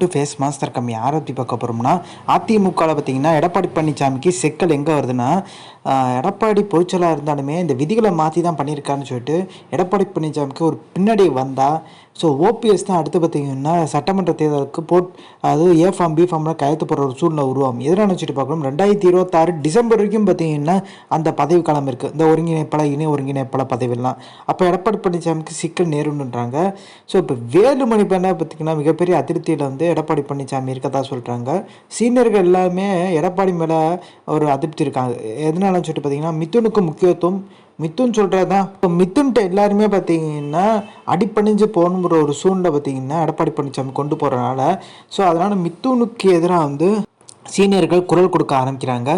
To face master கம்மி. யாரை பற்றி பார்க்க போகிறோம்னா அதிமுகவில் பார்த்தீங்கன்னா எடப்பாடி பழனிசாமிக்கு சிக்கல் எங்கே வருதுன்னா எடப்பாடி பொதுச்சலாக இருந்தாலுமே இந்த விதிகளை மாற்றி தான் பண்ணியிருக்காருன்னு சொல்லிட்டு எடப்பாடி பழனிசாமிக்கு ஒரு பின்னாடி வந்தால் ஸோ ஓபிஎஸ் தான் அடுத்து பார்த்தீங்கன்னா சட்டமன்ற தேர்தலுக்கு போட் அது ஏ ஃபார்ம் பி ஃபார்ம்லாம் கையெழுத்து போடுற ஒரு சூழ்நிலை உருவாகும். எதிரான வச்சுட்டு பார்க்கணும். ரெண்டாயிரத்தி இருபத்தாறு டிசம்பர் வரைக்கும் பார்த்தீங்கன்னா அந்த பதவி காலம் இருக்குது இந்த ஒருங்கிணைப்பாளர் இணை ஒருங்கிணைப்பாளர் பதவியெல்லாம். அப்போ எடப்பாடி பழனிசாமிக்கு சிக்கல் நேருன்றாங்க. ஸோ இப்போ வேலுமணி பண்ண பார்த்தீங்கன்னா மிகப்பெரிய அதிருப்தியில் வந்து எடப்பாடி பழனிசாமி இருக்கதா சொல்கிறாங்க சீனியர்கள் எல்லாருமே எடப்பாடி மேலே ஒரு அதிருப்தி இருக்காங்க. எதனாலன்னு சொல்லிட்டு பார்த்தீங்கன்னா மித்துனுக்கு முக்கியத்துவம். மித்துன்னு சொல்கிறது தான் இப்போ மித்துன்ட்டு எல்லாருமே பார்த்தீங்கன்னா அடிப்பணிஞ்சு போகணுங்கிற ஒரு சூழ்நிலை பார்த்தீங்கன்னா எடப்பாடி பழனிசாமி கொண்டு போகிறனால ஸோ அதனால் மித்துனுக்கு எதிராக வந்து சீனியர்கள் குரல் கொடுக்க ஆரம்பிக்கிறாங்க.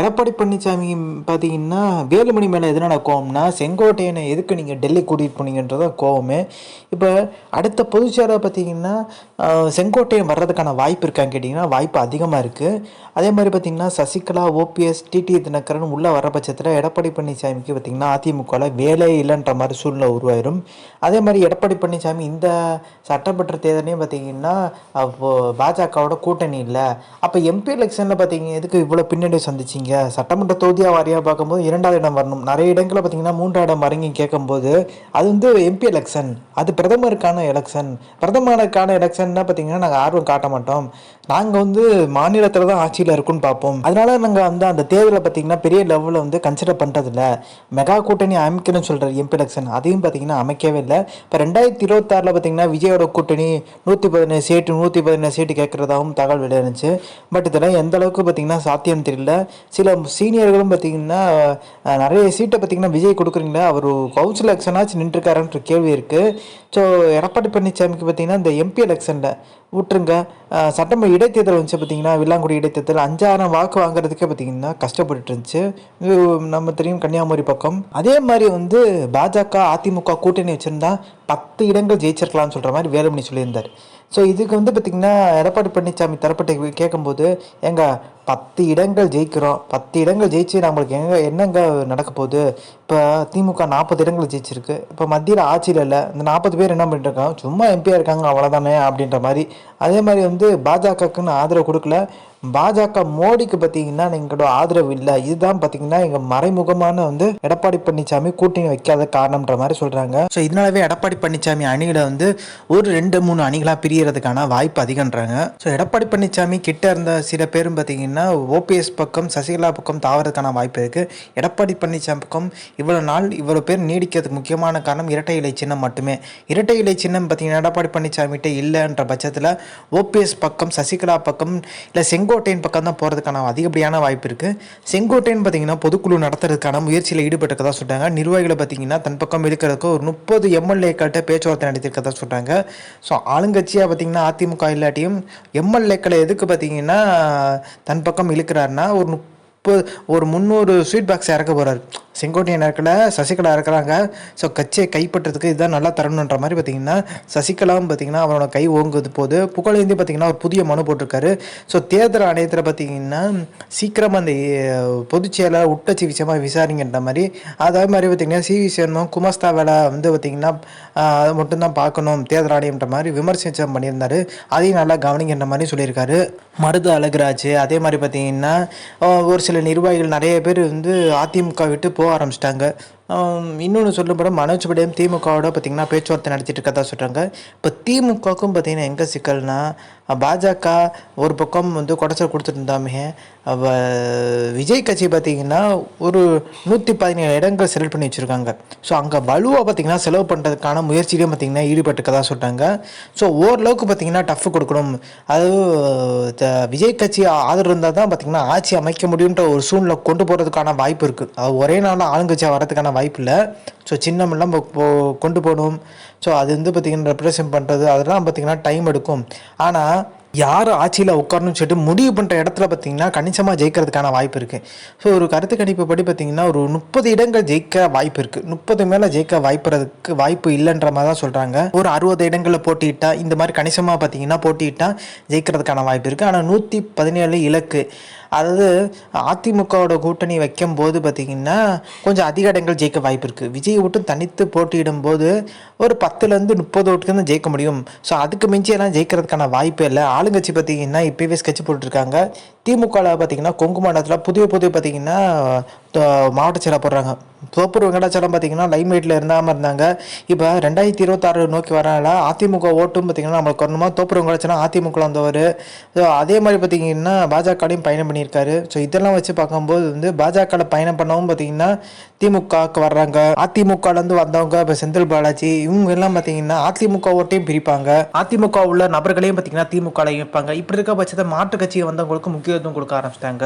எடப்பாடி பழனிசாமி பார்த்தீங்கன்னா வேலுமணி மேலே எதனால கோவம்னா செங்கோட்டையனை எதுக்கு நீங்கள் டெல்லி கூட்டிகிட்டு போனீங்கன்றத கோவமே. இப்போ அடுத்த பொதுச்சேராக பார்த்தீங்கன்னா செங்கோட்டையன் வர்றதுக்கான வாய்ப்பு இருக்கான்னு கேட்டிங்கன்னா வாய்ப்பு அதிகமாக இருக்குது அதே மாதிரி பார்த்தீங்கன்னா சசிகலா ஓபிஎஸ் டிடி தினகரன் உள்ளே வர பட்சத்தில் எடப்பாடி பழனிசாமிக்கு பார்த்தீங்கன்னா அதிமுகவில் வேலை இல்லைன்ற மாதிரி சூழ்நிலை உருவாயிரும். அதே மாதிரி எடப்பாடி பழனிசாமி இந்த சட்டமன்ற தேர்தலையும் பார்த்தீங்கன்னா பாஜகவோட கூட்டணி இல்லை. அப்போ எம்பி எலெக்ஷனில் பார்த்தீங்க எதுக்கு இவ்வளோ பின்னணி சந்திச்சிங்க? சட்டமன்ற தொகுதியாக வாரியாக பார்க்கும்போது இரண்டாவது இடம் வரணும். நிறைய இடங்களில் பார்த்தீங்கன்னா மூன்றாவது இடம் வரீங்க கேட்கும்போது அது வந்து எம்பி எலெக்ஷன் அது பிரதமருக்கான எலெக்ஷன் பிரதமருக்கான எலெக்ஷன்னா பார்த்தீங்கன்னா நாங்கள் ஆர்வம் காட்ட மாட்டோம். நாங்கள் வந்து மாநிலத்தில் தான் ஆட்சியில் இருக்குன்னு பார்ப்போம். அதனால நாங்கள் வந்து அந்த தேர்தலை பார்த்தீங்கன்னா பெரிய லெவலில் வந்து கன்சிடர் பண்ணுறதில்ல மெகா கூட்டணி அமைக்கணும்னு சொல்கிற எம்பி எலெக்ஷன் அதையும் பார்த்தீங்கன்னா அமைக்கவே இல்லை. இப்போ ரெண்டாயிரத்தி இருபத்தாறில் பார்த்தீங்கன்னா விஜயோட கூட்டணி நூற்றி பதினேழு சீட்டு நூற்றி பதினேழு சீட்டு கேட்குறதாகவும் தகவல் வெளியிருந்துச்சு பட் இதெல்லாம் எந்த அளவுக்கு பார்த்தீங்கன்னா சாத்தியம் தெரியல. சில சீனியர்களும் பார்த்தீங்கன்னா நிறைய சீட்டை பார்த்தீங்கன்னா விஜய் கொடுக்குறீங்களா அவர் கவுன்சில் எலெக்ஷனாச்சு நின்றுருக்காருன்ற கேள்வி இருக்குது ஸோ எடப்பாடி பழனிசாமிக்கு பார்த்தீங்கன்னா இந்த எம்பி எலெக்ஷனில் விட்டுருங்க. சட்டமன்ற இடைத்தேர்தல் வந்துச்சு பார்த்தீங்கன்னா வில்லாங்குடி இடைத்தேர்தல். அஞ்சாயிரம் வாக்கு வாங்குறதுக்கே பார்த்தீங்கன்னா கஷ்டப்பட்டு இருந்துச்சு. இது நம்ம தெரியும் கன்னியாகுமரி பக்கம். அதே மாதிரி வந்து பாஜக அதிமுக கூட்டணி வச்சுருந்தா பத்து இடங்கள் ஜெயிச்சிருக்கலாம்னு சொல்கிற மாதிரி வேலுமணி சொல்லியிருந்தார். ஸோ இதுக்கு வந்து பார்த்திங்கன்னா எடப்பாடி பழனிசாமி தரப்பட்ட கேட்கும்போது எங்க பத்து இடங்கள் ஜெயிக்கிறோம். பத்து இடங்கள் ஜெயிச்சு நம்மளுக்கு எங்கே என்னங்க நடக்க போகுது? இப்போ திமுக நாற்பது இடங்கள் ஜெயிச்சிருக்கு. இப்போ மத்தியில் ஆட்சியில் இல்லை. இந்த நாற்பது பேர் என்ன பண்ணிட்டுருக்காங்க சும்மா எம்பியாக இருக்காங்க அவ்வளோதானே அப்படின்ற மாதிரி. அதே மாதிரி வந்து பாஜகக்குன்னு ஆதரவு கொடுக்கல. பாஜக மோடிக்கு பார்த்தீங்கன்னா எங்களோட ஆதரவு இல்லை. இதுதான் பார்த்தீங்கன்னா எங்கள் மறைமுகமான வந்து எடப்பாடி பழனிசாமி கூட்டணி வைக்காத காரணம்ன்ற மாதிரி சொல்கிறாங்க ஸோ இதனாலவே எடப்பாடி பழனிசாமி அணிகளை வந்து ஒரு ரெண்டு மூணு அணிகளாக பிரியறதுக்கான வாய்ப்பு அதிகன்றாங்க. ஸோ எடப்பாடி பழனிசாமி கிட்ட இருந்த சில பேரும் பார்த்தீங்கன்னா ஓபிஎஸ் பக்கம் சசிகலா பக்கம் தாவறதுக்கான வாய்ப்பு இருக்குது எடப்பாடி பழனிசாமி பக்கம் இவ்வளோ நாள் இவ்வளோ பேர் நீடிக்கிறதுக்கு முக்கியமான காரணம் இரட்டை இலை சின்னம் மட்டுமே. இரட்டை இலை சின்னம் பார்த்தீங்கன்னா எடப்பாடி பழனிசாமிகிட்ட இல்லைன்ற பட்சத்தில் ஓபிஎஸ் பக்கம் சசிகலா பக்கம் இல்லை செங்கோட்டையின் பக்கம் தான் போகிறதுக்கான அதிகப்படியான வாய்ப்பு இருக்குது செங்கோட்டையன் பார்த்தீங்கன்னா பொதுக்குழு நடத்துறதுக்கான முயற்சியில் ஈடுபட்டிருக்கதா சொல்கிறாங்க நிர்வாகிகளை பார்த்தீங்கன்னா தன் பக்கம் இழுக்கிறதுக்கு ஒரு முப்பது எம்எல்ஏக்கள்கிட்ட பேச்சுவார்த்தை நடத்திருக்கதா சொல்கிறாங்க ஸோ ஆளுங்கட்சியாக பார்த்தீங்கன்னா அதிமுக இல்லாட்டியும் எம்எல்ஏக்களை எதுக்கு பார்த்தீங்கன்னா தன் பக்கம் இழுக்கிறாருன்னா ஒரு முப்பது ஒரு முந்நூறு ஸ்வீட் பாக்ஸ் இறக்க போகிறாரு செங்கோட்டையன் இறக்கல சசிகலா இறக்குறாங்க ஸோ கட்சியை கைப்பற்றதுக்கு இதுதான் நல்லா தரணுன்ற மாதிரி பார்த்தீங்கன்னா சசிகலாவும் பார்த்தீங்கன்னா அவனோட கை ஓங்குது போது புகழேந்தி பார்த்தீங்கன்னா ஒரு புதிய மனு போட்டிருக்காரு. ஸோ தேர்தல் ஆணையத்தில் பார்த்தீங்கன்னா சீக்கிரமாக அந்த அஹ், பொதுச் உட்டச்சி விஷயமாக விசாரிங்கன்ற மாதிரி அதே மாதிரி பார்த்தீங்கன்னா சி வி சேனும் குமஸ்தா வேலை வந்து பார்த்தீங்கன்னா அதை மட்டும்தான் பார்க்கணும் தேர்தல் ஆணையம்ன்ற மாதிரி விமர்சனம் பண்ணியிருந்தாரு. அதையும் நல்லா கவனிக்கின்ற மாதிரி சொல்லியிருக்காரு. மருது அழகுராஜ் அதே மாதிரி பார்த்தீங்கன்னா ஒரு சில நிர்வாகிகள் நிறைய பேர் வந்து அதிமுக விட்டு போக ஆரம்பிச்சிட்டாங்க. இன்னொன்று சொல்லப்பட மனோஜ் படையும் திமுகவோட பார்த்தீங்கன்னா பேச்சுவார்த்தை நடத்திட்டு இருக்கதா சொல்கிறாங்க இப்போ திமுகவுக்கும் பார்த்தீங்கன்னா எங்கே சிக்கல்னா பாஜக ஒரு பக்கம் வந்து குடச்சல் கொடுத்துட்டு இருந்தாமே விஜய் கட்சி பார்த்தீங்கன்னா ஒரு நூற்றி பதினேழு இடங்கள் செலக்ட் பண்ணி வச்சுருக்காங்க. ஸோ அங்கே வலுவாக பார்த்திங்கன்னா செலவு பண்ணுறதுக்கான முயற்சியிலையும் பார்த்தீங்கன்னா ஈடுபட்டுக்கதா சொல்கிறாங்க ஸோ ஓரளவுக்கு பார்த்தீங்கன்னா டஃப் கொடுக்கணும். அது த- விஜய் கட்சி ஆதரவு இருந்தால் தான் பார்த்தீங்கன்னா ஆட்சி அமைக்க முடியுன்ற ஒரு சூழ்நிலை கொண்டு போகிறதுக்கான வாய்ப்பு இருக்குது அது ஒரே நாளில் ஆளுங்கட்சியாக வரதுக்கான வாய்ப்பு இல்லை ஸோ சின்னமெல்லாம் இப்போ- கொண்டு போகணும். ஸோ அது வந்து பார்த்திங்கன்னா ரெப்ரசன்ட் பண்ணுறது அதெல்லாம் பார்த்திங்கன்னா டைம் எடுக்கும். ஆனால் யார் ஆட்சியில் உட்காரணும்னு சொல்லிட்டு முடிவு பண்ணுற இடத்துல பார்த்தீங்கன்னா கணிசமாக ஜெயிக்கிறதுக்கான வாய்ப்பு இருக்குது ஸோ ஒரு கருத்து கணிப்பு படி பார்த்திங்கன்னா ஒரு முப்பது இடங்கள் ஜெயிக்க வாய்ப்பு இருக்குது முப்பது மேலே ஜெயிக்க வாய்ப்புறதுக்கு வாய்ப்பு இல்லைன்ற மாதிரி தான் சொல்கிறாங்க ஒரு அறுபது இடங்களில் போட்டியிட்டால் இந்த மாதிரி கணிசமாக பார்த்தீங்கன்னா போட்டியிட்டா ஜெயிக்கிறதுக்கான வாய்ப்பு இருக்குது ஆனால் நூற்றி பதினேழு இலக்கு அதாவது அதிமுகவோட கூட்டணி வைக்கும்போது பார்த்திங்கன்னா கொஞ்சம் அதிக இடங்கள் ஜெயிக்க வாய்ப்பு இருக்குது விஜய் மட்டும் தனித்து போட்டியிடும்போது ஒரு பத்துலேருந்து முப்பது ஓட்டுக்கு தான் ஜெயிக்க முடியும். ஸோ அதுக்கு மிஞ்சி எல்லாம் ஜெயிக்கிறதுக்கான வாய்ப்பே இல்லை. ஆளுங்கட்சி பார்த்திங்கன்னா இப்போவே ஸ்கெட்ச் போட்டுருக்காங்க. திமுகவில் பார்த்திங்கன்னா கொங்கு மாநிலத்தில் புதிய புதிய பார்த்திங்கன்னா மாவட்ட செயலாக போடுறாங்க. தோப்பூர் வெங்கடாச்சலம் பார்த்தீங்கன்னா லைம்லைட்டில் இருந்தாமல் இருந்தாங்க. இப்போ ரெண்டாயிரத்தி இருபத்தாறு நோக்கி வரனால அதிமுக ஓட்டும் பார்த்தீங்கன்னா நம்மளுக்கு வரணுமா? தோப்பூர் வெங்கடாச்சலம் அதிமுக வந்தவர். ஸோ அதே மாதிரி பார்த்தீங்கன்னா பாஜகலையும் பயணம் பண்ணியிருக்காரு. ஸோ இதெல்லாம் வச்சு பார்க்கும்போது வந்து பாஜகவில் பயணம் பண்ணவும் பார்த்திங்கன்னா திமுகவுக்கு வர்றாங்க. அதிமுகலேருந்து வந்தவங்க இப்போ செந்தில் பாலாஜி இவங்க எல்லாம் பார்த்தீங்கன்னா அதிமுக ஓட்டையும் பிரிப்பாங்க. அதிமுக உள்ள நபர்களையும் பார்த்தீங்கன்னா திமுகலையும் இருப்பாங்க இப்படி இருக்க பட்சத்தை மாற்று கட்சியை வந்தவங்களுக்கு முக்கியத்துவம் கொடுக்க ஆரம்பிச்சிட்டாங்க.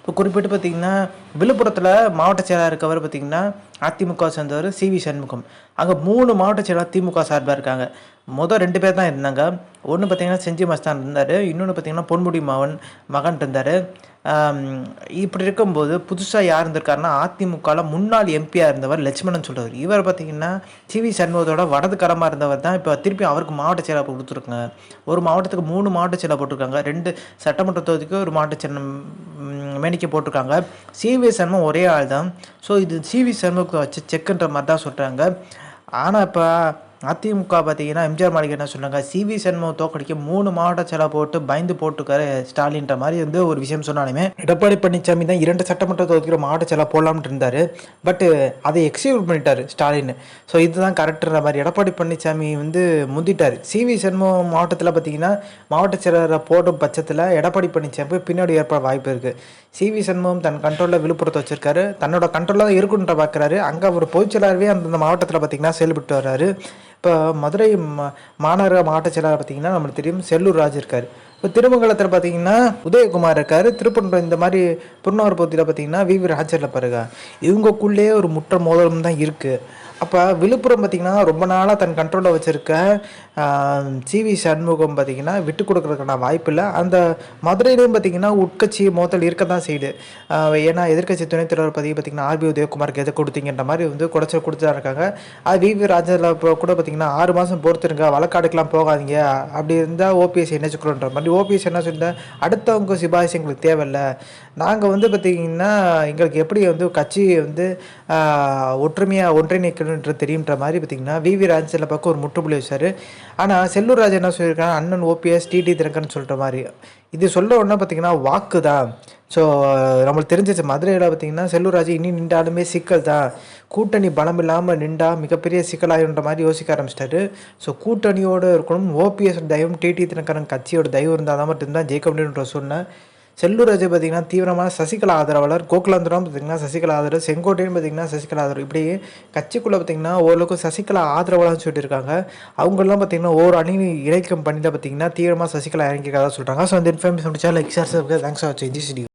இப்போ குறிப்பிட்டு பார்த்தீங்கன்னா விழுப்புரத்தில் மாவட்ட செயலாளர் இருக்கவர் பார்த்தீங்கன்னா அதிமுக சேர்ந்தவர் சி வி சண்முகம். அங்கே மூணு மாவட்ட செயலாளர் திமுக சார்பாக இருக்காங்க. மொதல் ரெண்டு பேர் தான் இருந்தாங்க. ஒன்று பார்த்தீங்கன்னா செஞ்சி மஸ்தான் இருந்தார். இன்னொன்று பார்த்தீங்கன்னா பொன்முடி மாவன் மகன் இருந்தார். இப்படி இருக்கும்போது புதுசாக யார் இருந்திருக்காருன்னா அதிமுகவில் முன்னாள் எம்பியாக இருந்தவர் லட்சுமணன் சொல்கிறவர் இவர் பார்த்தீங்கன்னா சிவி சண்முகத்தோட வடது இருந்தவர் தான் இப்போ திருப்பி அவருக்கு மாவட்ட செயலாக கொடுத்துருக்காங்க. ஒரு மாவட்டத்துக்கு மூணு மாவட்ட செயலாக போட்டிருக்காங்க. ரெண்டு சட்டமன்ற தொகுதிக்கு ஒரு மாவட்ட செயலம் மேனிக்க போட்டிருக்காங்க. சிவி சண்முகம் ஒரே ஆள் தான் ஸோ இது சிவி சண்முகத்தை வச்சு செக்குன்ற மாதிரி தான் சொல்கிறாங்க ஆனால் இப்போ அதிமுக பார்த்தீங்கன்னா எம்ஜிஆர் மாளிகை என்ன சொன்னாங்க? சிவி சண்முகம் தோக்கடிக்க மூணு மாவட்ட செலவு போட்டு பயந்து போட்டுக்காரு ஸ்டாலின்ற மாதிரி வந்து ஒரு விஷயம் சொன்னாலுமே எடப்பாடி பழனிசாமி தான் இரண்டு சட்டமன்ற தொகுதிக்கிற மாவட்ட செலவு போடலாம்னு இருந்தார். பட்டு அதை எக்ஸிக்யூட் பண்ணிட்டார் ஸ்டாலின். ஸோ இதுதான் கரெக்டுன்ற மாதிரி எடப்பாடி பழனிசாமி வந்து முந்திட்டார். சிவி சண்முகம் மாவட்டத்தில் பார்த்தீங்கன்னா மாவட்ட செயலரை போடும் பட்சத்தில் எடப்பாடி பழனிசாமி பின்னாடி ஏற்பட வாய்ப்பு இருக்குது சிவி சண்முகம் தன் கண்ட்ரோலில் விழுப்புரத்தை வச்சிருக்காரு. தன்னோட கண்ட்ரோலாக தான் இருக்குன்ற பார்க்குறாரு அங்கே அவர் பொதுச்செயலாளரவே அந்தந்த மாவட்டத்தில் பார்த்தீங்கன்னா செயல்பட்டு வர்றாரு. இப்போ மதுரை மா மாநகர மாவட்ட செயலாளர் பார்த்தீங்கன்னா நம்மளுக்கு தெரியும் செல்லூர் ராஜ் இருக்கார். இப்போ திருமங்கலத்தில் பார்த்தீங்கன்னா உதயகுமார் இருக்கார். திருப்பன்றம் இந்த மாதிரி புறநகர் பகுதியில் பார்த்தீங்கன்னா வி. வி. ராஜரில் பாருங்க. இவங்கக்குள்ளேயே ஒரு முற்ற மோதலும் தான் இருக்குது அப்போ விழுப்புரம் பார்த்திங்கன்னா ரொம்ப நாளாக தன் கண்ட்ரோலில் வச்சுருக்க சிவி சண்முகம் பார்த்திங்கன்னா விட்டு கொடுக்குறதுக்கான வாய்ப்பு இல்லை. அந்த மதுரையிலையும் பார்த்திங்கன்னா உட்கட்சி மோதல் இருக்க தான் செய்யுது ஏன்னா எதிர்கட்சி துணைத் தலைவர் பதவி பார்த்திங்கன்னா ஆர்பி உதயகுமாருக்கு எதை கொடுத்தீங்கன்ற மாதிரி வந்து குடைச்சல் கொடுத்து தான் இருக்காங்க. அது வி வி ராஜில் கூட பார்த்திங்கன்னா ஆறு மாதம் பொறுத்துருங்க வழக்காடுக்கெலாம் போகாதீங்க. அப்படி இருந்தால் ஓபிஎஸ் என்ன சொல்கிறோன்ற மாதிரி ஓபிஎஸ் என்ன சொல்லிட்டேன் அடுத்தவங்க சிபாரிசு எங்களுக்கு தேவையில்லை. நாங்கள் வந்து பார்த்திங்கன்னா எங்களுக்கு எப்படி வந்து கட்சியை வந்து ஒற்றுமையாக ஒன்றிணைக்கணுன்ற தெரியுன்ற மாதிரி பார்த்திங்கன்னா வி வி சில பக்கம் ஒரு முற்றுப்புள்ளி வச்சார். ஆனால் செல்லூர் ராஜா என்ன சொல்லியிருக்காங்க அண்ணன் ஓபிஎஸ் டிடி தினகரன் சொல்கிற மாதிரி. இது சொல்ல உடனே பார்த்தீங்கன்னா வாக்கு தான். ஸோ நம்மளுக்கு தெரிஞ்சிச்சு மதுரையில் பார்த்தீங்கன்னா செல்லூர் ராஜா இனி நின்றாலுமே சிக்கல் தான். கூட்டணி பலம் இல்லாமல் நின்றா மிகப்பெரிய சிக்கலாகின்ற மாதிரி யோசிக்க ஆரம்பிச்சிட்டாரு. ஸோ கூட்டணியோடு இருக்கணும். ஓபிஎஸ் தயவும் டிடி தினகரன் கட்சியோட தயவு இருந்தால் தான் மட்டும்தான் ஜெயிக்க முடியுன்ற சொன்னேன் செல்லூர் அஜய் பார்த்திங்கன்னா தீவிரமான சசிகலா ஆதரவாளர் கோகுலாந்திரம் பார்த்திங்கன்னா சசிகலா ஆதரவு செங்கோட்டையும் பார்த்திங்கன்னா சசிகலா ஆதரவு. இப்படி கட்சிக்குள்ளே பார்த்திங்கன்னா ஓரளவுக்கு சசிகலா ஆதரவாளர்னு சொல்லிட்டு இருக்காங்க. அவங்கெல்லாம் பார்த்திங்கன்னா ஒவ்வொரு அணி இணைக்கும் பண்ணி தான் பார்த்திங்கன்னா தீவிரமாக சசிகலா இறங்கிக்கிறதா சொல்கிறாங்க ஸோ அந்த இன்ஃபர்மேஷன் முடிச்சா லைக் சார் தேங்க்ஸ் ஃபார் வாட்சிங்